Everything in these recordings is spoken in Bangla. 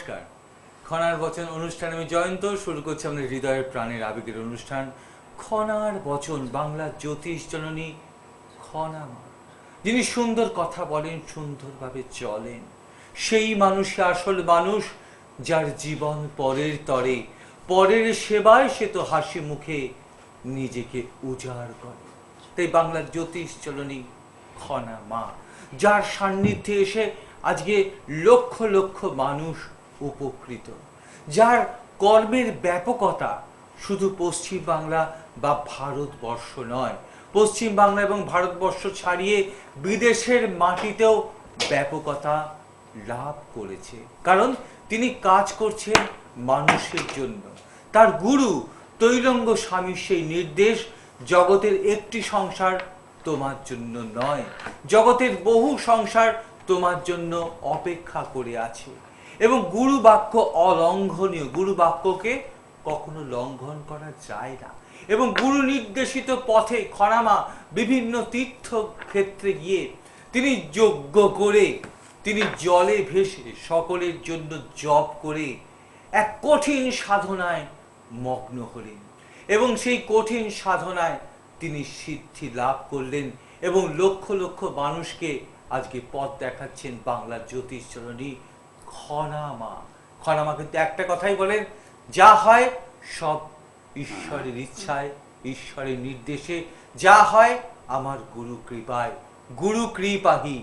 নমস্কার। খনার বচন অনুষ্ঠান আমি জয়ন্ত, শুরু করছি আমাদের হৃদয়ের প্রাণের আবেগের অনুষ্ঠান। খনার বচন বাংলার জ্যোতিষ জননী খনা যিনি সুন্দর কথা বলেন, সুন্দরভাবে চলেন। সেই মানুষই আসল মানুষ, যার জীবন পরের তরে। পরের সেবায় সে তো হাসি মুখে নিজেকে উজাড় করে। তাই বাংলার জ্যোতিষ চলনী খনা মা, যার সান্নিধ্যে এসে আজকে লক্ষ লক্ষ মানুষ উপকৃত। যার কর্মের ব্যাপকতা শুধু পশ্চিম বাংলা বা ভারতবর্ষ নয়, পশ্চিম বাংলা এবং ভারতবর্ষ ছাড়িয়ে বিদেশের মাটিতেও ব্যাপকতা লাভ করেছে। কারণ তিনি কাজ করছেন মানুষের জন্য। তার গুরু তৈলঙ্গ স্বামীর সেই নির্দেশ জগতের একটি সংসার তোমার জন্য নয়, জগতের বহু সংসার তোমার জন্য অপেক্ষা করে আছে। এবং গুরু বাক্য অলঙ্ঘনীয়। গুরু বাক্যকে কখনো লঙ্ঘন করা যায় না। এবং গুরু নির্দেশিত পথে খরামা বিভিন্ন তীর্থ ক্ষেত্রে গিয়ে তিনি যজ্ঞ করে, তিনি জলে ভেসে সকলের জন্য জপ করে এক কঠিন সাধনায় মগ্ন হলেন। এবং সেই কঠিন সাধনায় তিনি সিদ্ধি লাভ করলেন এবং লক্ষ লক্ষ মানুষকে আজকে পথ দেখাচ্ছেন বাংলার জ্যোতিষচরণী খনামা। খনামা কিন্তু একটা কথাই বলেন, যা হয় সব ঈশ্বরের ইচ্ছায়, ঈশ্বরের নির্দেশে। যা হয় আমার গুরু কৃপায় গুরু কৃপাহি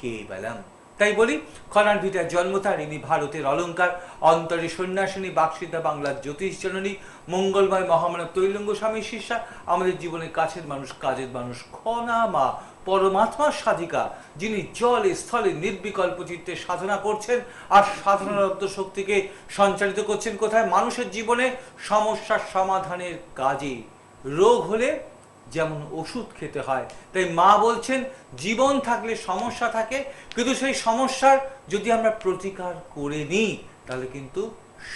কে বেলাম তাই বলি, খনার ভিটার জন্ম তার, ইনি ভারতের অলঙ্কার, অন্তরে সন্ন্যাসিনী বাক্সিতা বাংলার জ্যোতিষ জননী, মঙ্গলময় মহামানব তৈলঙ্গ স্বামী শিষ্যা, আমাদের জীবনের কাছের মানুষ, কাজের মানুষ, খনা মা পরমাত্মার সাধিকা, যিনি জলে, স্থলে, নির্বিকল্প চিত্তে সাধনা করছেন আর সাধনারত শক্তিকে সঞ্চালিত করছেন কোথায়? মানুষের জীবনে সমস্যার সমাধানের কাজে। রোগ হলে যেমন ওষুধ খেতে হয়। তাই মা বলছেন, জীবন থাকলে সমস্যা থাকে, কিন্তু সেই সমস্যার যদি আমরা প্রতিকার করে নিই, তাহলে কিন্তু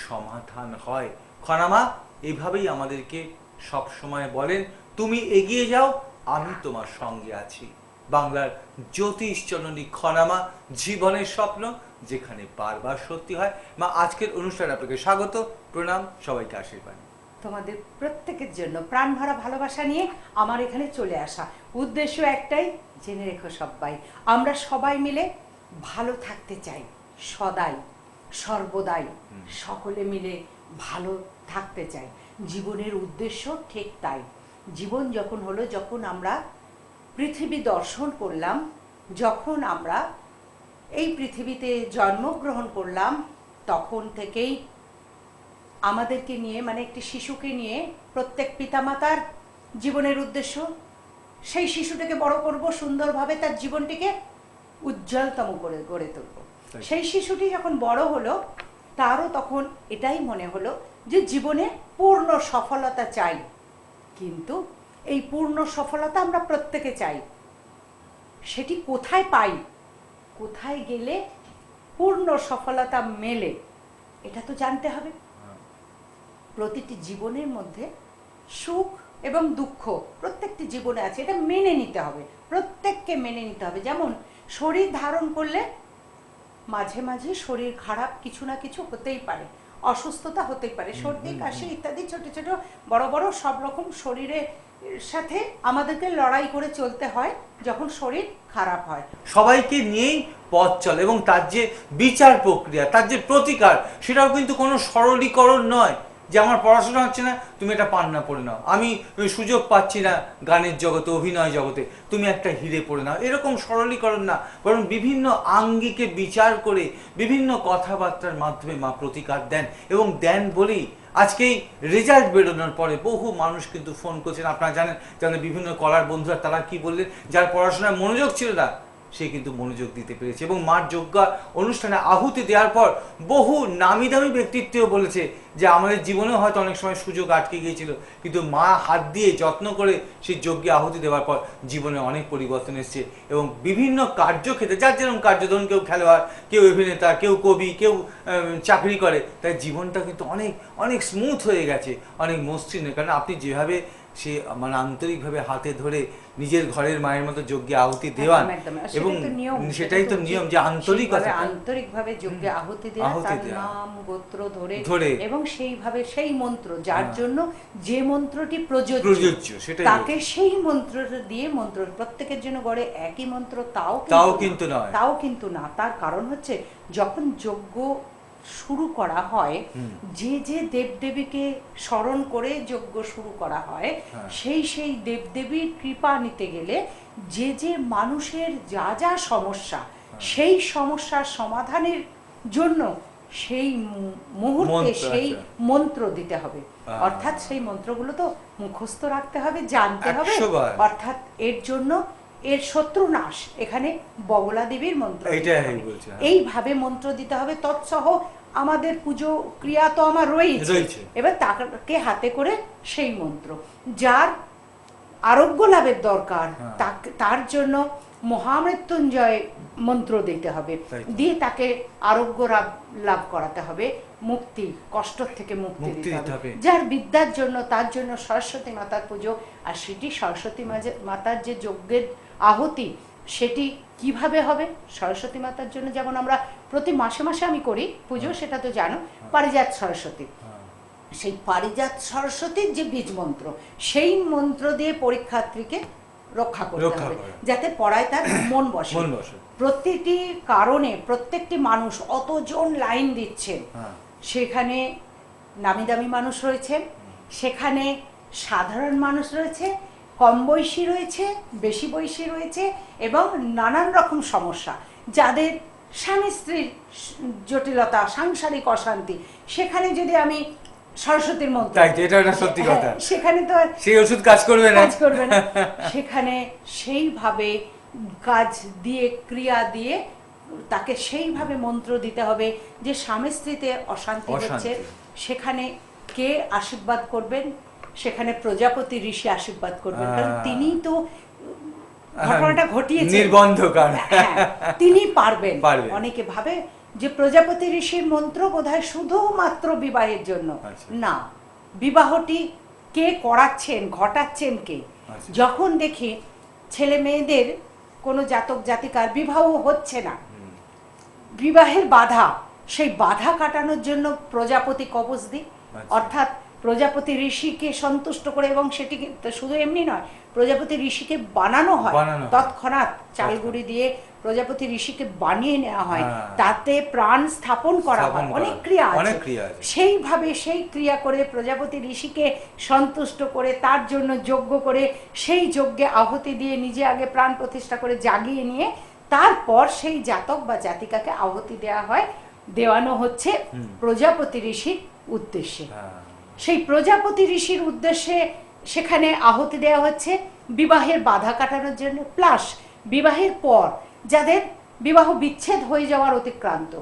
সমাধান হয়। খনামা, এভাবেই আমাদেরকে সব সময় বলেন, তুমি এগিয়ে যাও, আমি তোমার সঙ্গে আছি। বাংলার জ্যোতিষ জননী খনামা, জীবনের স্বপ্ন, যেখানে বারবার সত্যি হয়। মা, আজকের অনুষ্ঠানে আপনাকে স্বাগত। প্রণাম, সবাইকে আশীর্বাদ। তোমাদের প্রত্যেকের জন্য প্রাণ ভরা ভালোবাসা নিয়ে আমার এখানে চলে আসা। উদ্দেশ্য একটাই জেনে রেখো সবাই আমরা সবাই মিলে ভালো থাকতে চাই সদাই সর্বদাই সকলে মিলে ভালো থাকতে চাই। জীবনের উদ্দেশ্য ঠিক তাই। জীবন যখন হলো যখন আমরা পৃথিবী দর্শন করলাম যখন আমরা এই পৃথিবীতে জন্মগ্রহণ করলাম তখন থেকেই আমাদেরকে নিয়ে মানে একটি শিশুকে নিয়ে প্রত্যেক পিতামাতার জীবনের উদ্দেশ্য সেই শিশুটাকে বড় করব সুন্দরভাবে তার জীবনটিকে উজ্জ্বলতম করে গড়ে তুলব। সেই শিশুটি যখন বড় হলো তারও তখন এটাই মনে হলো যে জীবনে পূর্ণ সফলতা চাই। কিন্তু এই পূর্ণ সফলতা আমরা প্রত্যেকে চাই। সেটি কোথায় পাই? কোথায় গেলে পূর্ণ সফলতা মেলে? এটা তো জানতে হবে। প্রতিটি জীবনের মধ্যে সুখ এবং দুঃখ প্রত্যেকটি জীবনে আছে। এটা মেনে নিতে হবে। প্রত্যেককে মেনে নিতে হবে। যেমন শরীর ধারণ করলে মাঝে মাঝে শরীর খারাপ কিছু না কিছু হতেই পারে। অসুস্থতা হতেই পারে। সর্দি কাশি ইত্যাদি ছোট ছোট বড় বড় সব রকম শরীরের সাথে আমাদেরকে লড়াই করে চলতে হয় যখন শরীর খারাপ হয়। সবাইকে নিয়েই পথ চলে এবং তার যে বিচার প্রক্রিয়া তার যে প্রতিকার সেটাও কিন্তু কোনো সরলীকরণ নয়। যে আমার পড়াশোনা হচ্ছে না, তুমি একটা পান্না পড়ে নাও। আমি সুযোগ পাচ্ছি না গানের জগতে, অভিনয় জগতে। তুমি একটা হিরে পড়ে নাও। এরকম সরলীকরণ না, বরং বিভিন্ন আঙ্গিকে বিচার করে বিভিন্ন কথাবার্তার মাধ্যমে মা প্রতিকার দেন এবং দেন বলেই আজকেই রেজাল্ট বেরোনোর পরে বহু মানুষ কিন্তু ফোন করছেন। আপনারা জানেন যাদের বিভিন্ন কলার বন্ধুরা তারা কি বললেন? যার পড়াশোনায় মনোযোগ ছিল না সে কিন্তু মনোযোগ দিতে পেরেছে এবং মার যজ্ঞা অনুষ্ঠানে আহুতি দেওয়ার পর বহু নামি দামি ব্যক্তিত্বও বলেছে যে আমাদের জীবনেও হয়তো অনেক সময় সুযোগ আটকে গিয়েছিল। কিন্তু মা হাত দিয়ে যত্ন করে সেই যজ্ঞে আহুতি দেওয়ার পর জীবনে অনেক পরিবর্তন এসেছে এবং বিভিন্ন কার্যক্ষেত্রে, যার যেরকম কার্য ধরুন কেউ খেলোয়াড়, কেউ অভিনেতা, কেউ কবি, কেউ চাকরি করে তাই জীবনটা কিন্তু অনেক অনেক স্মুথ হয়ে গেছে, অনেক মসৃণ কারণ আপনি যেভাবে সে মানে আন্তরিকভাবে হাতে ধরে নিজের ঘরের মায়ের মতো যজ্ঞে আহুতি দেওয়ান। এবং সেটাই তো নিয়ম, যে আন্তরিকতা। সেইভাবে আন্তরিকভাবে যজ্ঞে আহুতি দেওয়া তার নাম গোত্র ধরে ধরে। এবং সেইভাবে সেই মন্ত্র যার হ্যাঁ। জন্য যে মন্ত্রটি প্রযোজ্য প্রযোজ্য, সেটাই তাকে সেই মন্ত্রটা দিয়ে মন্ত্র প্রত্যেকের জন্য গড়ে একই মন্ত্র তাও তাও কিন্তু নয়। তাও কিন্তু না। তার কারণ হচ্ছে যখন যজ্ঞ শুরু করা হয় যে যে দেবদেবীকে স্মরণ করে যজ্ঞ শুরু করা হয় হ্যাঁ। সেই সেই দেবদেবীর কৃপা নিতে গেলে যে যে মানুষের যা যা সমস্যা হ্যাঁ। সেই সমস্যার সমাধানের জন্য সেই মুহূর্তে সেই। মন্ত্র দিতে হবে অর্থাৎ সেই মন্ত্রগুলো তো মুখস্থ রাখতে হবে জানতে হবে অর্থাৎ এর জন্য এর শত্রু নাশ। এখানে বগলা দেবীর মন্ত্র হ্যাঁ। এইভাবে মন্ত্র দিতে হবে তৎসহ আমাদের পুজো ক্রিয়া তো আমার রয়েছে। এবার তাকে হাতে করে সেই মন্ত্র। যার আরোগ্য লাভের দরকার হ্যাঁ। তার জন্য মহামৃত্যুঞ্জয় মন্ত্র দিতে হবে। দিয়ে তাকে আরোগ্য লাভ- লাভ করাতে হবে। মুক্তি কষ্ট থেকে মুক্তি দিতে হবে। যার বিদ্যার জন্য তার জন্য সরস্বতী মাতার পুজো। আর সেটি সরস্বতী মাতার যে যজ্ঞের আহুতি সেটি কীভাবে হবে? সরস্বতী মাতার জন্য যেমন আমরা প্রতি মাসে মাসে আমি করি পুজো সেটা তো জানো পারিজাত সরস্বতী। হ্যাঁ। সেই পারিজাত সরস্বতীর যে বীজ মন্ত্র সেই মন্ত্র দিয়ে পরীক্ষার্থীকে রক্ষা করতে হবে যাতে পড়ায় তার মন বসে। বসে। প্রতিটি কারণে প্রত্যেকটি মানুষ অতজন লাইন দিচ্ছেন। হ্যাঁ। সেখানে নামি দামি মানুষ রয়েছে সেখানে সাধারণ মানুষ রয়েছে কম বয়সী রয়েছে বেশি বয়সী রয়েছে এবং নানান রকম সমস্যা। যাদের স্বামী স্ত্রীর জটিলতা সাংসারিক অশান্তি সেখানে যদি আমি সরস্বতীর মন্ত্র তাই এটা একটা সত্যি কথা। হ্যাঁ, সেখানে তো সেই ওষুধ কাজ করবে না। কাজ করবে না। সেখানে সেইভাবে কাজ দিয়ে ক্রিয়া দিয়ে তাকে সেইভাবে মন্ত্র দিতে হবে যে স্বামী স্ত্রীতে অশান্তি হচ্ছে। সেখানে কে আশীর্বাদ করবেন? সেখানে প্রজাপতি ঋষি আশীর্বাদ করবেন কারণ। তিনিই তো ঘটনাটা ঘটিয়েছেন নির্বন্ধকার। হ্যাঁ, তিনি পারবেন পারবেন। অনেকে ভাবে যে প্রজাপতি ঋষির মন্ত্র বোধহয় শুধুমাত্র বিবাহের জন্য আচ্ছা। না বিবাহটি কে করাচ্ছেন ঘটাচ্ছেন কে আচ্ছা। যখন দেখি ছেলে মেয়েদের কোনো জাতক জাতিকার বিবাহ হচ্ছে না বিবাহের বাধা সেই বাধা কাটানোর জন্য প্রজাপতি কবচ দিই আচ্ছা। অর্থাৎ প্রজাপতি ঋষিকে সন্তুষ্ট করে এবং সেটি শুধু এমনি নয় প্রজাপতি ঋষিকে বানানো হয়। তৎক্ষণাৎ চালগুড়ি দিয়ে প্রজাপতি ঋষিকে বানিয়ে নেওয়া হয়। তাতে প্রাণ স্থাপন করা হয়। অনেক ক্রিয়া আছে। সেইভাবে সেই ক্রিয়া করে প্রজাপতি ঋষিকে সন্তুষ্ট করে তার জন্য যজ্ঞ করে সেই যজ্ঞে আহুতি দিয়ে নিজে আগে প্রাণ প্রতিষ্ঠা করে জাগিয়ে নিয়ে তারপর সেই জাতক বা জাতিকাকে আহুতি দেওয়া হয়। দেওয়ানো হচ্ছে প্রজাপতি ঋষির উদ্দেশ্যে। হ্যাঁ। সেই প্রজাপতি ঋষির উদ্দেশ্যে সেখানে আহতি দেওয়া হচ্ছে বিবাহের বাধা কাটানোর জন্য প্লাস বিবাহের পর যাদের বিবাহ বিচ্ছেদ হয়ে যাওয়ার অতিক্রান্ত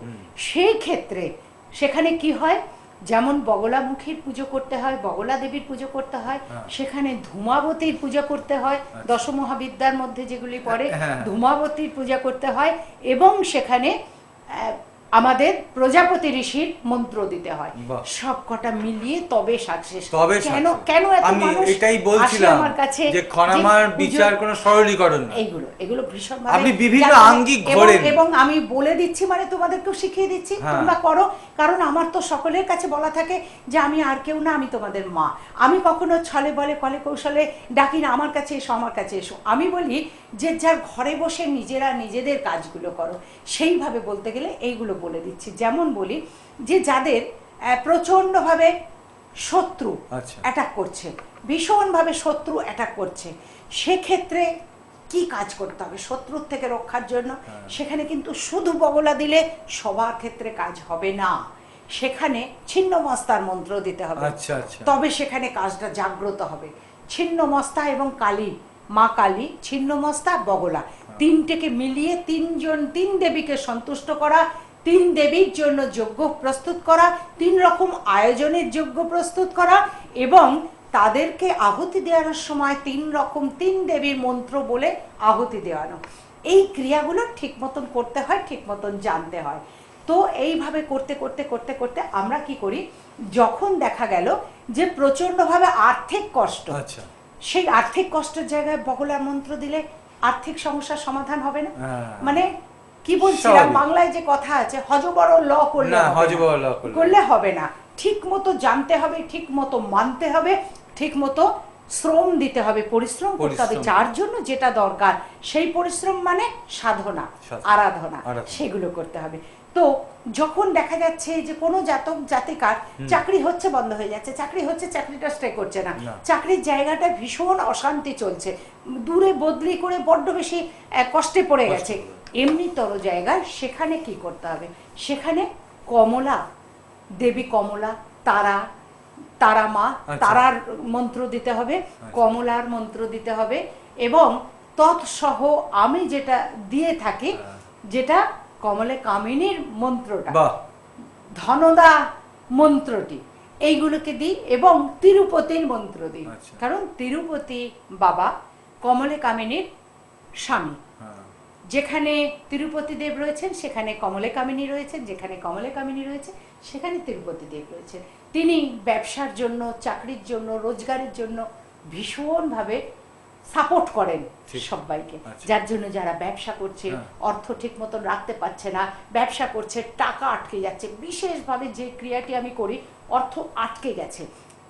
সেই ক্ষেত্রে সেখানে কি হয় যেমন বগলামুখীর পুজো করতে হয় বগলা দেবীর পুজো করতে হয় হ্যাঁ। সেখানে ধূমাবতীর পূজা করতে হয় আচ্ছা। দশমহাবিদ্যার মধ্যে যেগুলি পড়ে হ্যাঁ। ধূমাবতীর পূজা করতে হয় এবং সেখানে আমাদের প্রজাপতি ঋষির মন্ত্র দিতে হয়। সব কটা মিলিয়ে তবে সাকসেস। তবে কেন কেন এত আমি এটাই বলছিলাম আমার কাছে যে খনামার বিচার কোনো সরলীকরণ না এইগুলো এগুলো ভীষণ আপনি বিভিন্ন আঙ্গিক ঘোরেন। এবং আমি বলে দিচ্ছি মানে তোমাদেরকেও শিখিয়ে দিচ্ছি হ্যাঁ। তোমরা করো কারণ আমার তো সকলের কাছে বলা থাকে যে আমি আর কেউ না আমি তোমাদের মা। আমি কখনো ছলে বলে কলে কৌশলে ডাকি না আমার কাছে এসো আমার কাছে এসো। আমি বলি যে যার ঘরে বসে নিজেরা নিজেদের কাজগুলো করো সেইভাবে বলতে গেলে এইগুলো বলে দিচ্ছি। যেমন বলি যে যাদের প্রচণ্ডভাবে শত্রু আচ্ছা। অ্যাটাক করছে ভীষণভাবে শত্রু অ্যাটাক করছে সেক্ষেত্রে কি কাজ করতে হবে? শত্রুর থেকে রক্ষার জন্য হ্যাঁ। সেখানে কিন্তু শুধু বগলা দিলে সবার ক্ষেত্রে কাজ হবে না। সেখানে ছিন্ন মস্তার মন্ত্র দিতে হবে। আচ্ছা আচ্ছা। তবে সেখানে কাজটা জাগ্রত হবে। ছিন্ন মস্তা এবং কালী মা কালী ছিন্ন মস্তা বগলা। তিনটেকে মিলিয়ে তিনজন তিন দেবীকে সন্তুষ্ট করা তিন দেবীর জন্য যজ্ঞ প্রস্তুত করা তিন রকম আয়োজনের যজ্ঞ প্রস্তুত করা এবং তাদেরকে আহুতি দেওয়ানোর সময় তিন রকম তিন দেবীর মন্ত্র বলে আহুতি দেওয়ানো। এই ক্রিয়াগুলো ঠিক মতন করতে হয় ঠিক মতন জানতে হয়। তো এইভাবে করতে করতে করতে করতে আমরা কি করি? যখন দেখা গেল যে প্রচণ্ডভাবে আর্থিক কষ্ট আচ্ছা। সেই আর্থিক কষ্টের জায়গায় বগলার মন্ত্র দিলে আর্থিক সমস্যার সমাধান হবে না? হ্যাঁ। মানে কি বলছিলাম। বাংলায় যে কথা আছে হজবড় ল করলে না, হবে ল করলে। হবে না ঠিক মতো জানতে হবে ঠিক মতো মানতে হবে ঠিক মতো শ্রম দিতে হবে পরিশ্রম করতে হবে যার জন্য যেটা দরকার সেই পরিশ্রম মানে সাধনা। আরাধনা। সেগুলো করতে হবে তো যখন দেখা যাচ্ছে যে কোনো জাতক জাতিকার চাকরি হচ্ছে বন্ধ হয়ে যাচ্ছে চাকরি হচ্ছে চাকরিটা স্টে করছে না। চাকরির জায়গাটা ভীষণ অশান্তি চলছে দূরে বদলি করে বড্ড বেশি কষ্টে পড়ে গেছে। এমনিতর জায়গায় সেখানে কি করতে হবে সেখানে কমলা দেবী কমলা তারা তারা মা আচ্ছা। তারার মন্ত্র দিতে হবে কমলার মন্ত্র দিতে হবে এবং তৎসহ আমি যেটা দিয়ে থাকি হ্যাঁ। যেটা কমলে কামিনীর মন্ত্রটা ধনদা মন্ত্রটি এইগুলোকে দিই এবং তিরুপতির মন্ত্র দিই আচ্ছা। কারণ তিরুপতি বাবা কমলে কামিনীর স্বামী হ্যাঁ। যেখানে তিরুপতি দেব রয়েছেন সেখানে কমলে কামিনী রয়েছেন যেখানে কমলে কামিনী রয়েছে সেখানে তিরুপতি দেব রয়েছেন তিনি ব্যবসার জন্য চাকরির জন্য রোজগারের জন্য ভীষণভাবে সাপোর্ট করেন সবাইকে। আচ্ছা। যার জন্য যারা ব্যবসা করছে হ্যাঁ। অর্থ ঠিক মতন রাখতে পারছে না ব্যবসা করছে টাকা আটকে যাচ্ছে। বিশেষভাবে যে ক্রিয়াটি আমি করি অর্থ আটকে গেছে।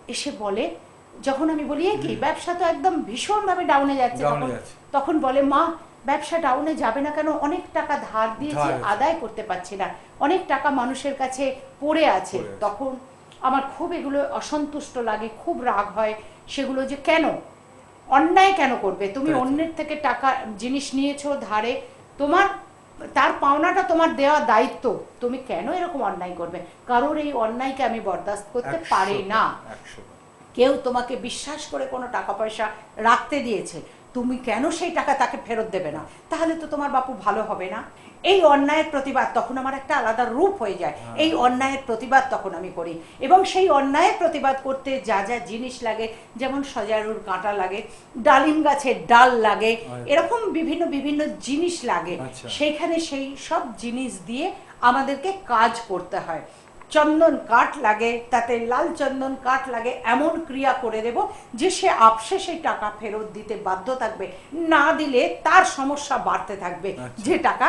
এসে বলে যখন আমি বলি কি? ব্যবসা তো একদম ভীষণভাবে ডাউনে যাচ্ছে। তখন যাচ্ছে। তখন বলে মা ব্যবসা ডাউনে যাবে না কেন? অনেক টাকা ধার দিয়েছি আদায় করতে পারছি না। অনেক টাকা মানুষের কাছে পড়ে আছে। তখন আমার খুব এগুলো অসন্তুষ্ট লাগে খুব রাগ হয়। সেগুলো যে কেন? অন্যায় কেন করবে? তুমি অন্যের থেকে টাকা জিনিস নিয়েছো ধারে। তোমার তার পাওনাটা তোমার দেওয়া দায়িত্ব। তুমি কেন এরকম অন্যায় করবে? কারোর এই অন্যায়কে আমি বরদাস্ত করতে পারি না। কেউ তোমাকে বিশ্বাস করে কোনো টাকা পয়সা রাখতে দিয়েছে। তুমি কেন সেই টাকা তাকে ফেরত দেবে না তাহলে তো তোমার বাপু ভালো হবে না এই অন্যায়ের প্রতিবাদ তখন আমার একটা আলাদা রূপ হয়ে যায় হ্যাঁ। এই অন্যায়ের প্রতিবাদ তখন আমি করি এবং সেই অন্যায়ের প্রতিবাদ করতে যা যা জিনিস লাগে যেমন সজারুর কাঁটা লাগে ডালিম গাছের ডাল লাগে আচ্ছা। এরকম বিভিন্ন বিভিন্ন জিনিস লাগে আচ্ছা। সেইখানে সেই সব জিনিস দিয়ে আমাদেরকে কাজ করতে হয় চন্দন কাঠ লাগে তাতে লাল চন্দন কাঠ লাগে এমন ক্রিয়া করে দেব যে সে আপসে সেই টাকা ফেরত দিতে বাধ্য থাকবে না দিলে তার সমস্যা বাড়তে থাকবে আচ্ছা। যে টাকা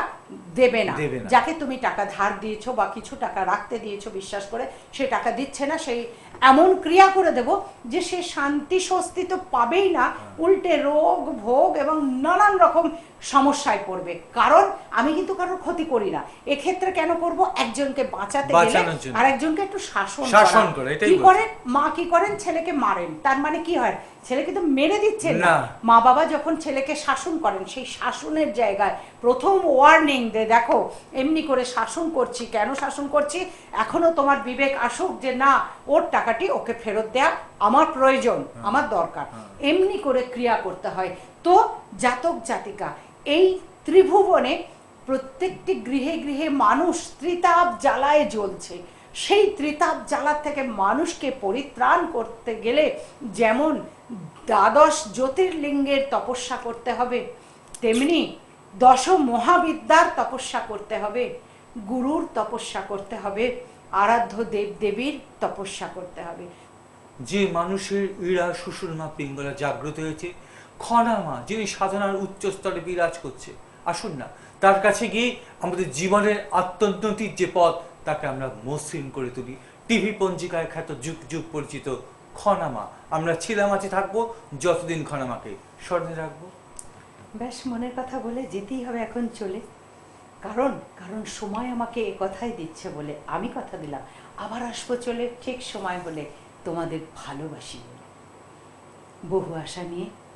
দেবে না দেবে না। যাকে তুমি টাকা ধার দিয়েছ বা কিছু টাকা রাখতে দিয়েছ বিশ্বাস করে সে টাকা দিচ্ছে না সেই এমন ক্রিয়া করে দেব যে সে শান্তি স্বস্তি তো পাবেই না উল্টে রোগ ভোগ এবং নানান রকম সমস্যায় পড়বে। কারণ আমি কিন্তু কারোর ক্ষতি করি না। এক্ষেত্রে কেন করব? একজনকে বাঁচাতে গেলে বাঁচানোর জন্য। আর একজনকে একটু শাসন শাসন করে, কি। করেন? মা কি করেন? ছেলেকে মারেন। তার মানে কি হয়? ছেলেকে তো মেরে দিচ্ছেন না। না। মা বাবা যখন ছেলেকে শাসন করেন সেই শাসনের জায়গায় প্রথম ওয়ার্নিং দে দেখো এমনি করে শাসন করছি কেন শাসন করছি? এখনও তোমার বিবেক আসুক যে না ওর টাকাটি ওকে ফেরত দেয়া আমার প্রয়োজন আমার দরকার। এমনি করে ক্রিয়া করতে হয়। তো জাতক জাতিকা এই ত্রিভুবনে প্রত্যেকটি গৃহে গৃহে মানুষ ত্রিতাপ জ্বালায় জ্বলছে। সেই ত্রিতাপ জ্বালার থেকে মানুষকে পরিত্রাণ করতে গেলে যেমন দ্বাদশ জ্যোতির্লিঙ্গের তপস্যা করতে হবে, তেমনি দশ মহাবিদ্যার তপস্যা করতে হবে, গুরুর তপস্যা করতে হবে, আরাধ্য দেব দেবীর তপস্যা করতে হবে। যে মানুষের ইড়া সুষুম্না পিঙ্গলা জাগ্রত হয়েছে খনা মা যিনি সাধনার উচ্চ স্তরে বিরাজ করছে। আসুন না, তার কাছে গিয়ে আমাদের জীবনের আত্মোন্নতির যে পথ তাকে আমরা মসৃণ করে তুলি। টিভি পঞ্জিকায় খ্যাত যুগ যুগ পরিচিত খনামা। আমরা ছিলাম, আছে, থাকব, যতদিন খনামাকে স্মরণে রাখব। ব্যাস মনের কথা বলে যেতেই হবে এখন চলে। কারণ কারণ সময় আমাকে এ কথাই দিচ্ছে বলে আমি কথা দিলাম। আবার আসব চলে ঠিক সময় হলে তোমাদের ভালোবাসি বহু আশা নিয়ে